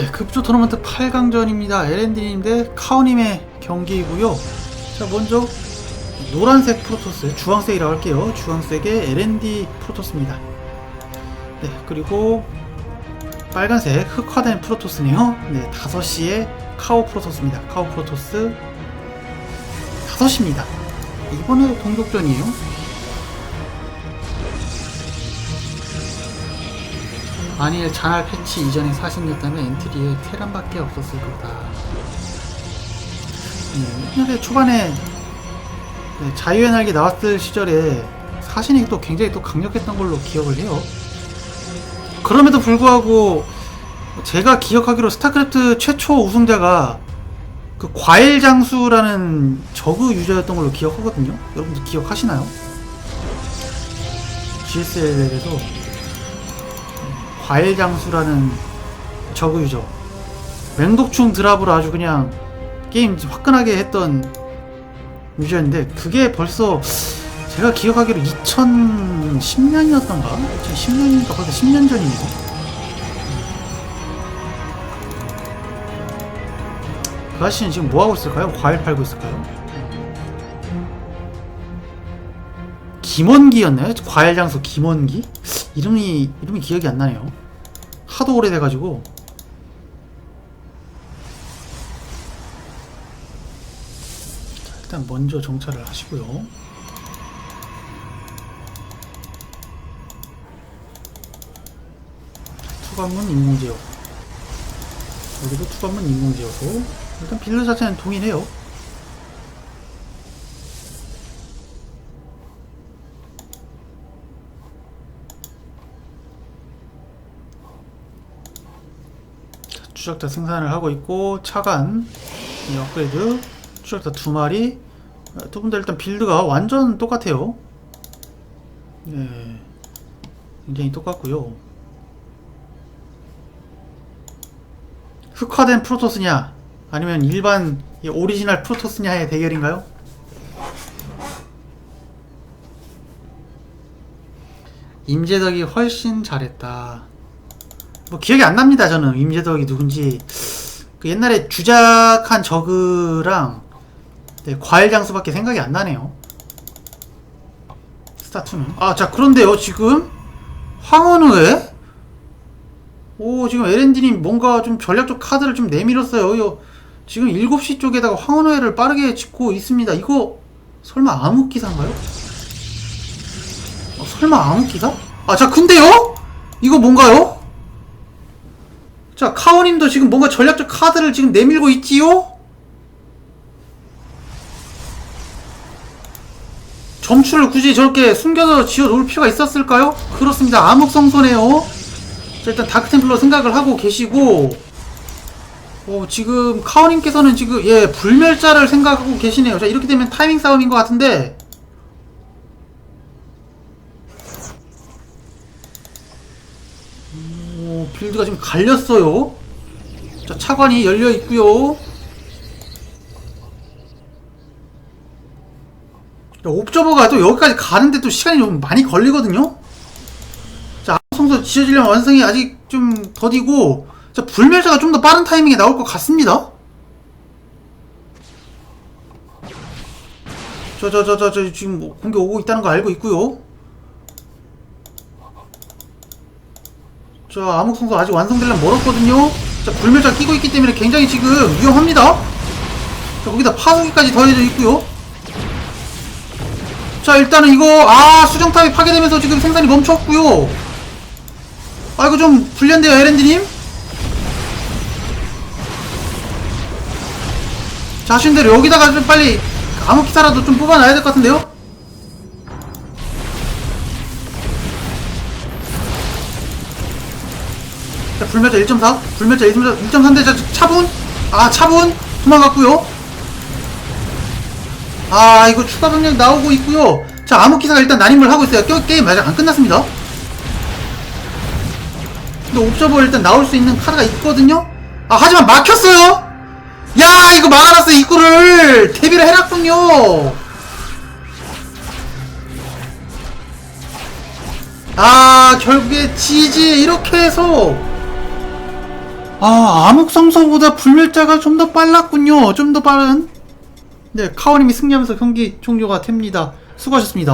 네, 급조 토너먼트 8강전입니다. LND님 대 카오님의 경기이고요. 자, 먼저 노란색 프로토스, 주황색이라고 할게요. 주황색의 LND 프로토스입니다. 네, 그리고 빨간색 흑화된 프로토스네요. 네, 5시에 카오 프로토스입니다. 카오 프로토스 5시입니다. 이번에 동족전이에요. 만일 잔할 패치 이전의 사신이었다면 엔트리에 테란밖에 없었을 거다. 네, 옛날에 초반에 네, 자유의 날개 나왔을 시절에 사신이 또 굉장히 또 강력했던 걸로 기억을 해요. 그럼에도 불구하고 제가 기억하기로 스타크래프트 최초 우승자가 그 과일 장수라는 저그 유저였던 걸로 기억하거든요. 여러분들 기억하시나요? GSL에서 과일 장수라는 저그 유저 맹독충 드랍으로 아주 그냥 게임 화끈하게 했던 유저인데 그게 벌써 제가 기억하기로 2010년이었던가? 2010년이니까 벌써 10년 전이네요. 그 아저씨는 지금 뭐하고 있을까요? 과일 팔고 있을까요? 김원기였나요? 과일 장수 김원기? 이름이 이름이 기억이 안 나네요. 하도 오래돼가지고 자, 일단 먼저 정찰을 하시고요. 투관문 인공제어 여기도 투관문 인공제어고 일단 빌드 자체는 동일해요. 추적자 생산을 하고 있고 차간 이 업그레이드 추적자 두 마리. 어, 두분 다 일단 빌드가 완전 똑같아요. 네 굉장히 똑같고요. 흑화된 프로토스냐? 아니면 일반 이 오리지널 프로토스냐의 대결인가요? 임재덕이 훨씬 잘했다 뭐 기억이 안 납니다 저는 임재덕이 누군지 그 옛날에 주작한 저그랑 네, 과일 장수밖에 생각이 안 나네요 스타투는 아자 그런데요 지금 황혼우에 오 지금 LND님 뭔가 좀 전략적 카드를 좀 내밀었어요 요, 지금 7시 쪽에다가 황혼우회를 빠르게 짓고 있습니다 이거 설마 암흑기사인가요? 어, 설마 암흑기사? 아자 근데요? 이거 뭔가요? 자, 카오님도 지금 뭔가 전략적 카드를 지금 내밀고 있지요? 점추를 굳이 저렇게 숨겨서 지어 놓을 필요가 있었을까요? 그렇습니다. 암흑성소네요. 자, 일단 다크템플러 생각을 하고 계시고, 어, 지금 카오님께서는 지금, 예, 불멸자를 생각하고 계시네요. 자, 이렇게 되면 타이밍 싸움인 것 같은데, 빌드가 지금 갈렸어요. 자, 차관이 열려 있고요. 옵저버가 또 여기까지 가는데 또 시간이 좀 많이 걸리거든요. 자, 성소 지어지려면 완성이 아직 좀 더디고, 자, 불멸자가 좀 더 빠른 타이밍에 나올 것 같습니다. 저, 저, 저, 저, 저, 지금 뭐 공격 오고 있다는 거 알고 있고요. 자, 암흑성소 아직 완성되려면 멀었거든요. 자, 불멸자 끼고 있기 때문에 굉장히 지금 위험합니다. 자, 거기다 파수기까지 더해져 있고요. 자, 일단은 이거, 아, 수정탑이 파괴되면서 지금 생산이 멈췄고요. 아, 이거 좀 불리한데요, 에렌디님? 자신대로 여기다가 좀 빨리 암흑기사라도 좀 뽑아놔야 될 것 같은데요? 자, 불멸자 1.4, 불멸자 1.3대 자, 차분, 아 차분 도망갔고요. 아 이거 추가 병력 나오고 있고요. 자 암흑기사가 일단 난임을 하고 있어요. 게, 게임 아직 안 끝났습니다. 근데 옵저버 일단 나올 수 있는 카드가 있거든요. 아 하지만 막혔어요. 야 이거 막아놨어 입구를 대비를 해놨군요. 아 결국에 지지 이렇게 해서 아, 암흑성소보다 불멸자가 좀 더 빨랐군요. 좀 더 빠른. 네, 카오님이 승리하면서 경기 종료가 됩니다. 수고하셨습니다.